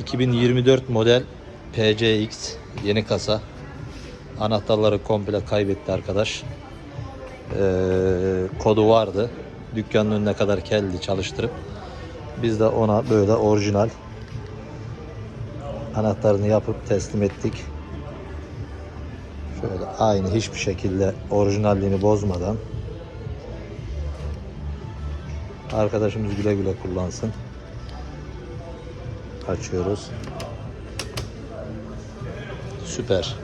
2024 model PCX yeni kasa. Anahtarları komple kaybetti arkadaş. Ee, kodu vardı. Dükkanın önüne kadar geldi çalıştırıp. Biz de ona böyle orijinal anahtarını yapıp teslim ettik. Şöyle aynı hiçbir şekilde orijinalliğini bozmadan arkadaşımız güle güle kullansın. Açıyoruz. Süper.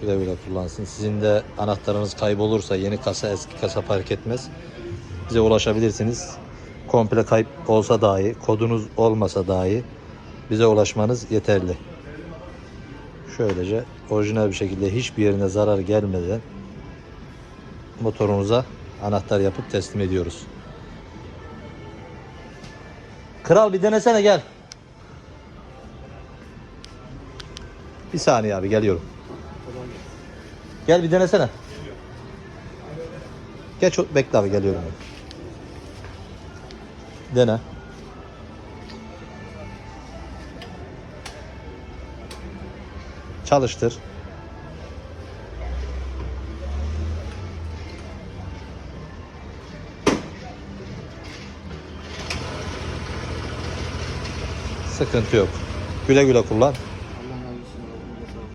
Güle güle kullansın. Sizin de anahtarınız kaybolursa yeni kasa eski kasa fark etmez. Bize ulaşabilirsiniz. Komple kayıp olsa dahi, kodunuz olmasa dahi bize ulaşmanız yeterli. Şöylece orijinal bir şekilde hiçbir yerine zarar gelmeden motorunuza anahtar yapıp teslim ediyoruz. Kral bir denesene gel. Bir saniye abi geliyorum. Gel bir denesene. Geç bekle abi geliyorum. ben. Dene. Çalıştır. Sıkıntı yok. Güle güle kullan.